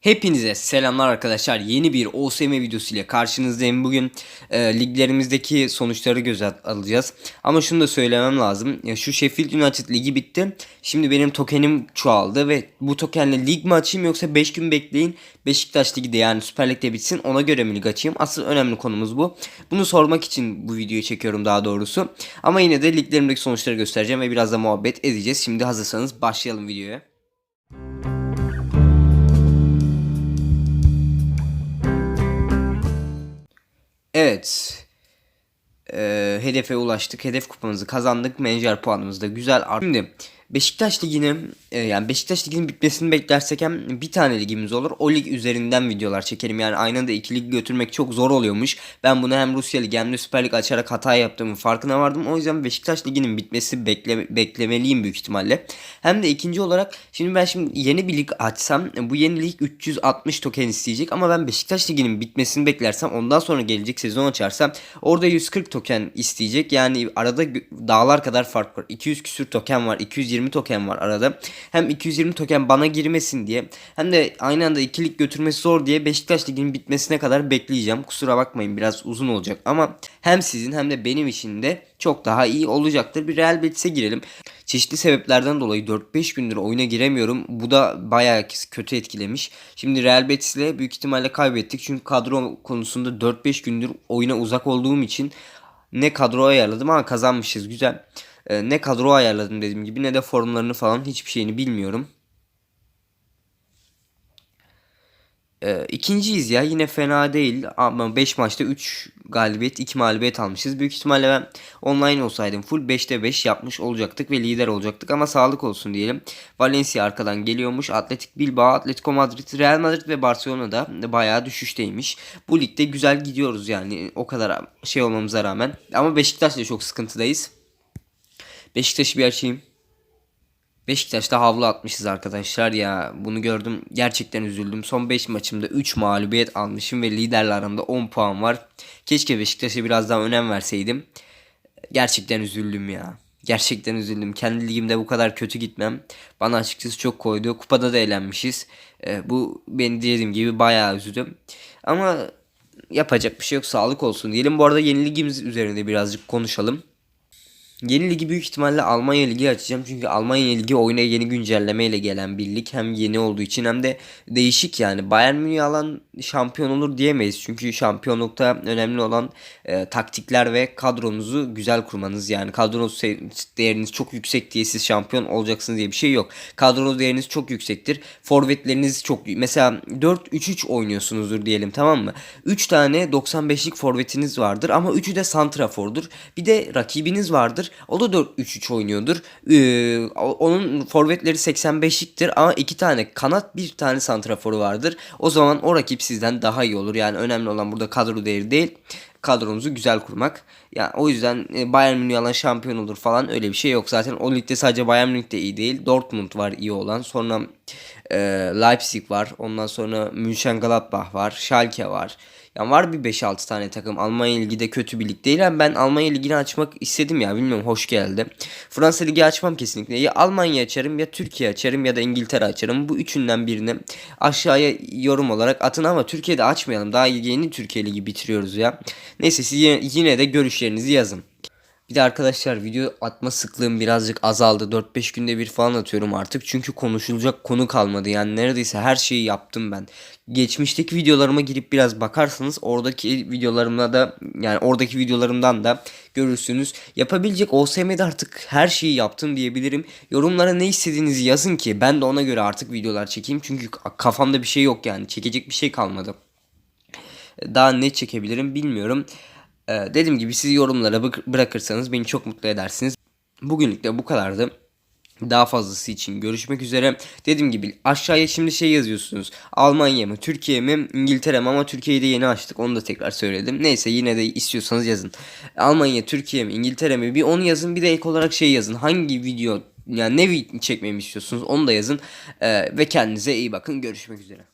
Hepinize selamlar arkadaşlar. Yeni bir OSM videosu ile karşınızdayım. Bugün e, liglerimizdeki sonuçları göz alacağız. Ama şunu da söylemem lazım. Ya şu Sheffield United ligi bitti. Şimdi benim tokenim çoğaldı ve bu tokenle lig mi açayım yoksa 5 gün bekleyin. Beşiktaş ligi de yani Süper Lig'de bitsin. Ona göre mi lig açayım? Asıl önemli konumuz bu. Bunu sormak için bu videoyu çekiyorum daha doğrusu. Ama yine de liglerimdeki sonuçları göstereceğim ve biraz da muhabbet edeceğiz. Şimdi hazırsanız başlayalım videoya. Evet. Ee, hedefe ulaştık. Hedef kupamızı kazandık. Menajer puanımız da güzel. Şimdi Beşiktaş Ligi'nin e, yani Beşiktaş Ligi'nin bitmesini beklersek hem bir tane ligimiz olur. O lig üzerinden videolar çekerim. Yani aynı anda iki lig götürmek çok zor oluyormuş. Ben bunu hem Rusya Ligi hem de Süper Lig açarak hata yaptığımın farkına vardım. O yüzden Beşiktaş Ligi'nin bitmesi bekle, beklemeliyim büyük ihtimalle. Hem de ikinci olarak şimdi ben şimdi yeni bir lig açsam bu yeni lig 360 token isteyecek ama ben Beşiktaş Ligi'nin bitmesini beklersem ondan sonra gelecek sezon açarsam orada 140 token isteyecek. Yani arada dağlar kadar fark var. 200 küsür token var. 220 token var arada. Hem 220 token bana girmesin diye hem de aynı anda ikilik götürmesi zor diye Beşiktaş Ligi'nin bitmesine kadar bekleyeceğim. Kusura bakmayın biraz uzun olacak ama hem sizin hem de benim için de çok daha iyi olacaktır. Bir Real Betis'e girelim. Çeşitli sebeplerden dolayı 4-5 gündür oyuna giremiyorum. Bu da bayağı kötü etkilemiş. Şimdi Real Betis'le büyük ihtimalle kaybettik. Çünkü kadro konusunda 4-5 gündür oyuna uzak olduğum için ne kadro ayarladım ama kazanmışız güzel. Ee, ne kadro ayarladım dediğim gibi ne de formlarını falan hiçbir şeyini bilmiyorum. Ee, ikinciyiz ya yine fena değil ama 5 maçta 3 galibiyet 2 mağlubiyet almışız. Büyük ihtimalle ben online olsaydım full 5'te 5 yapmış olacaktık ve lider olacaktık ama sağlık olsun diyelim. Valencia arkadan geliyormuş. Atletik Bilbao, Atletico Madrid, Real Madrid ve Barcelona da bayağı düşüşteymiş. Bu ligde güzel gidiyoruz yani o kadar şey olmamıza rağmen. Ama Beşiktaş'la çok sıkıntıdayız. Beşiktaş'ı bir açayım. Beşiktaş'ta havlu atmışız arkadaşlar ya. Bunu gördüm. Gerçekten üzüldüm. Son 5 maçımda 3 mağlubiyet almışım ve liderle aramda 10 puan var. Keşke Beşiktaş'a biraz daha önem verseydim. Gerçekten üzüldüm ya. Gerçekten üzüldüm. Kendi ligimde bu kadar kötü gitmem. Bana açıkçası çok koydu. Kupada da eğlenmişiz. Ee, bu beni dediğim gibi bayağı üzdüm. Ama yapacak bir şey yok. Sağlık olsun diyelim. Bu arada yeni ligimiz üzerinde birazcık konuşalım. Yeni ligi büyük ihtimalle Almanya Ligi açacağım. Çünkü Almanya Ligi oyuna yeni güncellemeyle gelen bir lig. Hem yeni olduğu için hem de değişik yani. Bayern Münih alan şampiyon olur diyemeyiz. Çünkü şampiyonlukta önemli olan e, taktikler ve kadronuzu güzel kurmanız. Yani kadronuz değeriniz çok yüksek diye siz şampiyon olacaksınız diye bir şey yok. Kadronuz değeriniz çok yüksektir. Forvetleriniz çok mesela 4-3-3 oynuyorsunuzdur diyelim tamam mı? 3 tane 95'lik forvetiniz vardır ama 3'ü de santrafordur. Bir de rakibiniz vardır. O da 4-3-3 oynuyordur. Ee, onun forvetleri 85'liktir ama 2 tane kanat bir tane santraforu vardır. O zaman o rakip sizden daha iyi olur. Yani önemli olan burada kadro değeri değil kadronuzu güzel kurmak. Yani o yüzden e, Bayern Münih alan şampiyon olur falan öyle bir şey yok. Zaten o ligde sadece Bayern Münih de iyi değil. Dortmund var iyi olan. Sonra e, Leipzig var. Ondan sonra Mönchengladbach var. Schalke var. Yani var bir 5-6 tane takım. Almanya Ligi de kötü bir lig değil ama ben Almanya Ligi'ni açmak istedim ya. Bilmiyorum hoş geldi. Fransa Ligi açmam kesinlikle. Ya Almanya açarım ya Türkiye açarım ya da İngiltere açarım. Bu üçünden birini aşağıya yorum olarak atın ama Türkiye'de açmayalım. Daha yeni Türkiye Ligi bitiriyoruz ya. Neyse siz yine de görüşlerinizi yazın. Bir de arkadaşlar video atma sıklığım birazcık azaldı. 4-5 günde bir falan atıyorum artık. Çünkü konuşulacak konu kalmadı. Yani neredeyse her şeyi yaptım ben. Geçmişteki videolarıma girip biraz bakarsanız oradaki videolarımda da yani oradaki videolarımdan da görürsünüz. Yapabilecek OSM'de artık her şeyi yaptım diyebilirim. Yorumlara ne istediğinizi yazın ki ben de ona göre artık videolar çekeyim. Çünkü kafamda bir şey yok yani. Çekecek bir şey kalmadı. Daha ne çekebilirim bilmiyorum. Ee, dediğim gibi siz yorumlara bırakırsanız beni çok mutlu edersiniz. Bugünlük de bu kadardı. Daha fazlası için görüşmek üzere. Dediğim gibi aşağıya şimdi şey yazıyorsunuz. Almanya mı, Türkiye mi, İngiltere mi ama Türkiye'yi de yeni açtık. Onu da tekrar söyledim. Neyse yine de istiyorsanız yazın. Almanya, Türkiye mi, İngiltere mi? Bir onu yazın. Bir de ek olarak şey yazın. Hangi video yani ne çekmemi istiyorsunuz onu da yazın. Ee, ve kendinize iyi bakın. Görüşmek üzere.